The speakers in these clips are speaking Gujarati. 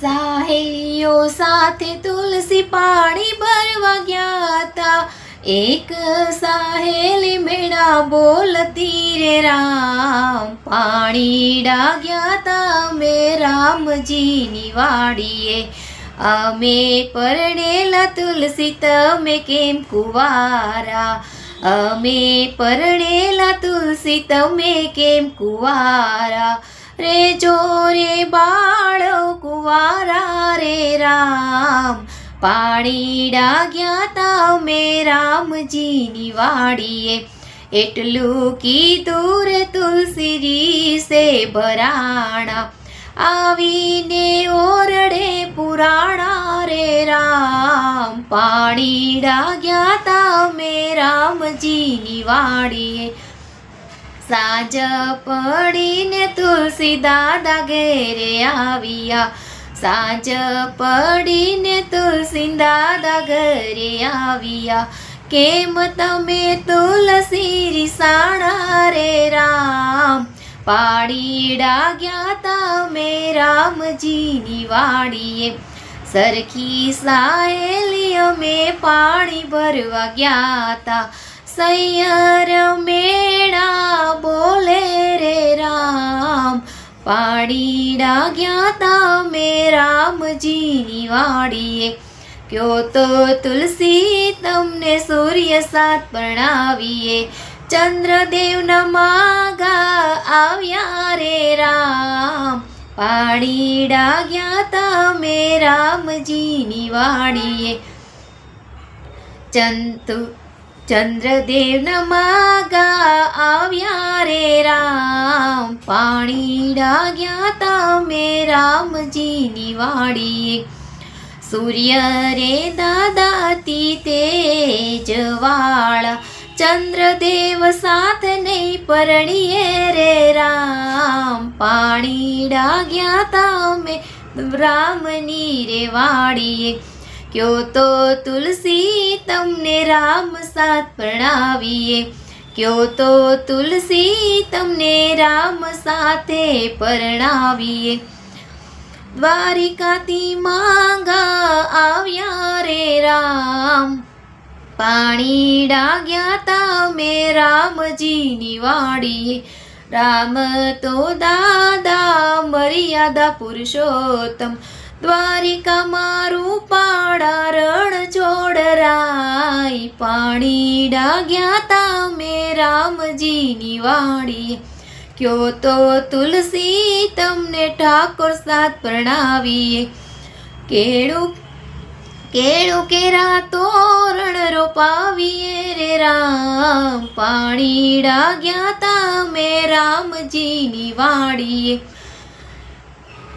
સાહેલીઓ સાથે તુલસી પાણી ભરવા ગયા હતા. એક સાહેલી મેળા બોલતી રે, રામ પાણી ડાગ્યા તા અમે રામજીની વાડીએ. અમે પરણેલા તુલસી તમે કેમ કુવારા? અમે પરણેલા તુલસી તમે કેમ કુવારા? રે જોરે બાળો કુવારા રે રામ પાણી ડાગ્યા તમે રામજીની વાડીએ એટલું કીધું રે તુલસી સે ભરાણા આવીને ઓરડે પુરાણા રે રામ પાણી ડાગ્યા તમે રામજીની વાડીએ સાંજ પડીને તુલસી દાદા ઘેરે આવ્યા. સાંજ પડીને તુલસી દાદા ઘરે આવ્યા. કેમ તમે તુલસી રીસાણા રે રામ? પાડી ડાગ્યા તમે રામજીની વાડીએ. સરખી સાયલી અમે પાણી ભરવા ગયા તા સૈયર મેળા બોલે રે રામ. પાડી ડાગ્યા તમે રામજીની વાડીએ. કયો તો તુલસી તમને સૂર્ય સાત પ્રણાવીએ ચંદ્રદેવના માગા આવ્યા રે રામ. પાડી ડાગ્યા તમે રામજીની વાડીએ. ચંતુ ચંદ્રદેવના માગા આવ્યા રે રામ. પાણી ડાગ્યા તમે રામજીની વાડીએ સૂર્ય રે દાદાતી તેજવાળા ચંદ્રદેવ સાથ નહીં પરણીએ રે રામ. પાણી ડાગ્યા તમે રામની રે વાડીએ કયો તો તુલસી તમને રામ સાથ પ્રણાવીએ? કયો તો તુલસી તમને રામ સાથે પરણાવીએ? દ્વારિકાથી માંગા આવ્યા રે રામ. પાણી ડાગ્યા તમે રામજીની વાડીએ રામ તો દાદા મર્યાદા પુરુષોત્તમ. દ્વારિકા મારું પાડા રણ છોડરાય પાણી ડાગ્યા તમે રામજીની વાડીએ કયો તો તુલસી તમને ઠાકોર સાથ પ્રણાવીએ. કેળું કેળું કેરા તોરણ રોપાવીએ રે રામ. પાણી ડાગ્યા તમે રામજીની વાડીએ.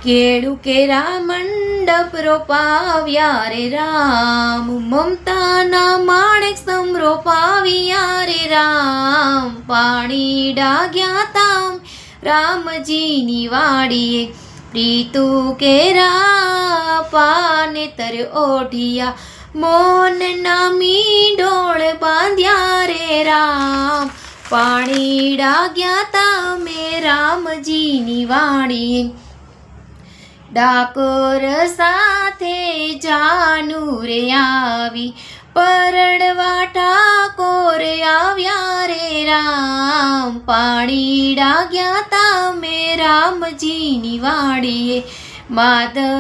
કેળું કેરા મંડપ રોપાવ્યા રે રામ મમતાના માણેક સમ રોપાવ્યા રે રામ પાણી ડાગ્યા તામ રામજીની વાડીએ પ્રીતુ કેરા પાને તર ઓઢિયા મોન નામી ડોળ બાંધ્યા રે રામ પાણી ડાગ્યા તામે રામજીની વાડીએ ડાકોર સાથે જાનું રે આવી, પરણવા ઠાકોર આવ્યા રે રામ. પાણી ડાગ્યા મેં રામજીની વાડીએ માધવરાઈના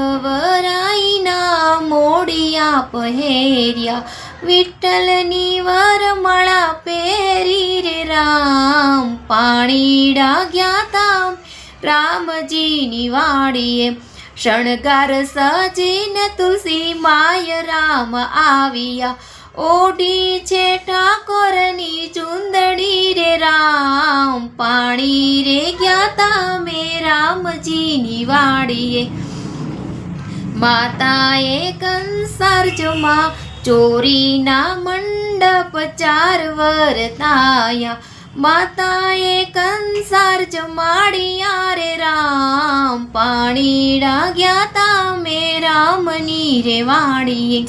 મોડિયા પહેર્યા, વિઠ્ઠલની વરમળા પહેરી રે રામ. પાણી ડાગ્યા તા રામજીની વાડીએ શણગાર સજીને તુલસી માય રામ આવ્યા. ઓઢી છે ઠાકોરની ચુંદડી રે રામ. પાણી રે ગયા તમે રામજીની વાડીએ. માતાએ કંસારજમાં ચોરીના મંડપ ચાર વરતાયા. માતાએ કંસાર જમાડિયા રે રામ, પાણી ડાગ્યા મે રામની રે વાણીએ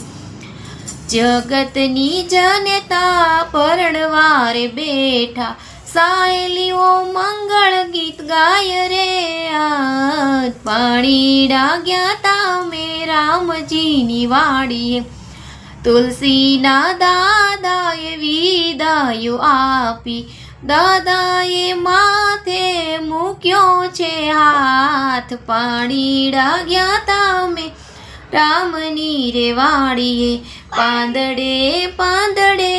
જગતની જનતા પરણવારે બેઠા, સાયલીઓ મંગળ ગીત ગાય રે આ પાણી ડાગ્યા તા મેં રામજીની વાડીએ. તુલસીના દાદાએ વિદાયો આપી દાદાએ માથે મૂક્યો છે હાથ. પાણી ડાગ્યા તમે રામની રે પાંદડે પાંદડે પાંદડે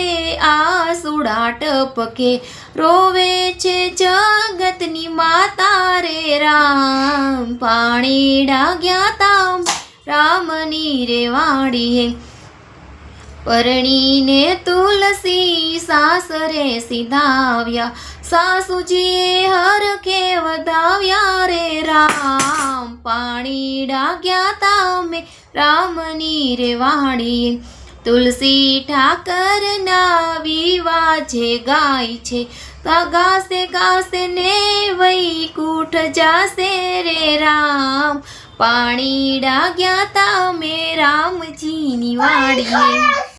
સુડા ટપકે. રોવે છે જગતની માતા રે રામ. પાણી ડાગ્યા તામ રામની રે વાડીએ પરણીને તુલસી સાસરે સીધાવ્યા. સાસુજીએ હરખે વધાવ્યા રે. રામ પાણી ડાગ્યા તામે રામની રે વાણી તુલસી ઠાકરના વિવાજે ગાય છે. ગાસે ગાસે ને વૈકુંઠ જાશે રે રામ. પાણી ડાગ્યા તામે રામજીની વાડીએ.